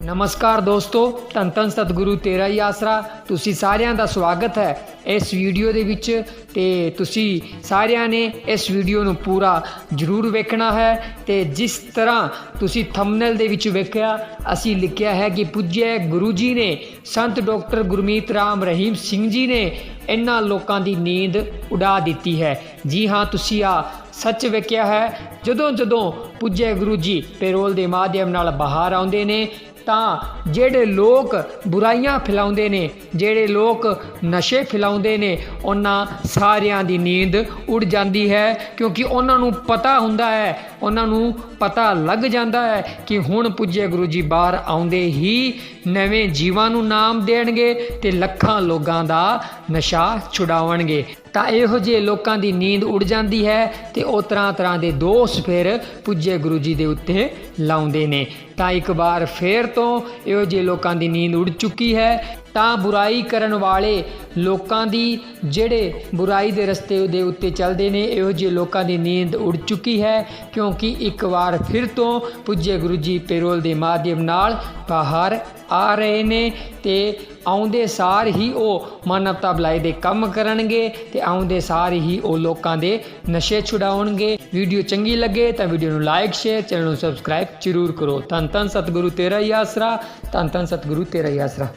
ਨਮਸਕਾਰ ਦੋਸਤੋ, ਧੰਨ ਧੰਨ ਸਤਿਗੁਰੂ ਤੇਰਾ ਹੀ ਆਸਰਾ। ਤੁਸੀਂ ਸਾਰਿਆਂ ਦਾ ਸਵਾਗਤ ਹੈ ਇਸ ਵੀਡੀਓ ਦੇ ਵਿੱਚ ਤੇ ਤੁਸੀਂ ਸਾਰਿਆਂ ਨੇ ਇਸ ਵੀਡੀਓ ਨੂੰ ਪੂਰਾ ਜ਼ਰੂਰ ਵੇਖਣਾ ਹੈ ਤੇ ਜਿਸ ਤਰ੍ਹਾਂ ਤੁਸੀਂ ਥੰਬਨੇਲ ਦੇ ਵਿੱਚ ਵੇਖਿਆ, ਅਸੀਂ ਲਿਖਿਆ ਹੈ ਕਿ ਪੁੱਜੇ ਗੁਰੂ ਜੀ ਨੇ, ਸੰਤ ਡਾਕਟਰ ਗੁਰਮੀਤ ਰਾਮ ਰਹੀਮ ਸਿੰਘ ਜੀ ਨੇ ਇਹਨਾਂ ਲੋਕਾਂ ਦੀ ਨੀਂਦ ਉਡਾ ਦਿੱਤੀ ਹੈ। ਜੀ ਹਾਂ, ਤੁਸੀਂ ਆ ਸੱਚ ਵੇਖਿਆ ਹੈ ਜਦੋਂ ਜਦੋਂ ਪੁੱਜੇ ਗੁਰੂ ਜੀ ਪੈਰੋਲ ਦੇ ਮਾਧਿਅਮ ਨਾਲ ਬਾਹਰ ਆਉਂਦੇ ਨੇ ਤਾਂ ਜਿਹੜੇ ਲੋਕ ਬੁਰਾਈਆਂ ਫੈਲਾਉਂਦੇ ਨੇ, ਜਿਹੜੇ ਲੋਕ ਨਸ਼ੇ ਫੈਲਾਉਂਦੇ ਨੇ, ਉਹਨਾਂ ਸਾਰਿਆਂ ਦੀ ਨੀਂਦ ਉੱਡ ਜਾਂਦੀ ਹੈ ਕਿਉਂਕਿ ਉਹਨਾਂ ਨੂੰ ਪਤਾ ਹੁੰਦਾ ਹੈ, ਉਹਨਾਂ ਨੂੰ ਪਤਾ ਲੱਗ ਜਾਂਦਾ ਹੈ ਕਿ ਹੁਣ ਪੁੱਜੇ ਗੁਰੂ ਜੀ ਬਾਹਰ ਆਉਂਦੇ ਹੀ ਨਵੇਂ ਜੀਵਾਂ ਨੂੰ ਨਾਮ ਦੇਣਗੇ ਤੇ ਲੱਖਾਂ ਲੋਕਾਂ ਦਾ ਨਸ਼ਾ ਛੁਡਾਉਣਗੇ। ਤਾਂ ਇਹੋ ਜਿਹੇ ਲੋਕਾਂ ਦੀ ਨੀਂਦ ਉੱਡ ਜਾਂਦੀ ਹੈ ਤੇ ਉਹ ਤਰ੍ਹਾਂ ਤਰ੍ਹਾਂ ਦੇ ਦੋਸ਼ ਫਿਰ ਪੁੱਜੇ ਗੁਰੂ ਜੀ ਦੇ ਉੱਤੇ ਲਾਉਂਦੇ ਨੇ। ਤਾਂ ਇੱਕ ਵਾਰ ਫੇਰ ਤੋਂ ਇਹੋ ਜਿਹੇ ਲੋਕਾਂ ਦੀ ਨੀਂਦ ਉੱਡ ਚੁੱਕੀ ਹੈ। ਤਾਂ ਬੁਰਾਈ ਕਰਨ ਵਾਲੇ ਲੋਕਾਂ ਦੀ, ਜਿਹੜੇ ਬੁਰਾਈ ਦੇ ਰਸਤੇ ਦੇ ਉੱਤੇ ਚੱਲਦੇ ਨੇ, ਇਹੋ ਜਿਹੇ ਲੋਕਾਂ ਦੀ ਨੀਂਦ ਉੱਡ ਚੁੱਕੀ ਹੈ। ਕਿਉਂਕਿ ਇੱਕ ਵਾਰ ਫਿਰ ਤੋਂ ਪੁੱਜੇ ਗੁਰੂ ਜੀ ਪੈਰੋਲ ਦੇ ਮਾਧਿਅਮ ਨਾਲ ਬਾਹਰ ਆ ਰਹੇ ਨੇ ਤੇ ਆਉਂਦੇ ਸਾਰ ਹੀ ਉਹ ਮਾਨਵਤਾ ਭਲਾਈ ਦੇ ਕੰਮ ਕਰਨਗੇ ਤੇ ਆਉਂਦੇ ਸਾਰ ਹੀ ਉਹ ਲੋਕਾਂ ਦੇ ਨਸ਼ੇ ਛੁਡਾਉਣਗੇ। ਵੀਡੀਓ ਚੰਗੀ ਲੱਗੇ ਤਾਂ ਵੀਡੀਓ ਨੂੰ ਲਾਈਕ, ਸ਼ੇਅਰ, ਚੈਨਲ ਨੂੰ ਸਬਸਕ੍ਰਾਈਬ ਜ਼ਰੂਰ ਕਰੋ। ਧੰਨ ਧੰਨ ਸਤਿਗੁਰੂ ਤੇਰਾ ਹੀ ਆਸਰਾ, ਧੰਨ ਧੰਨ ਸਤਿਗੁਰੂ ਤੇਰਾ ਹੀ ਆਸਰਾ।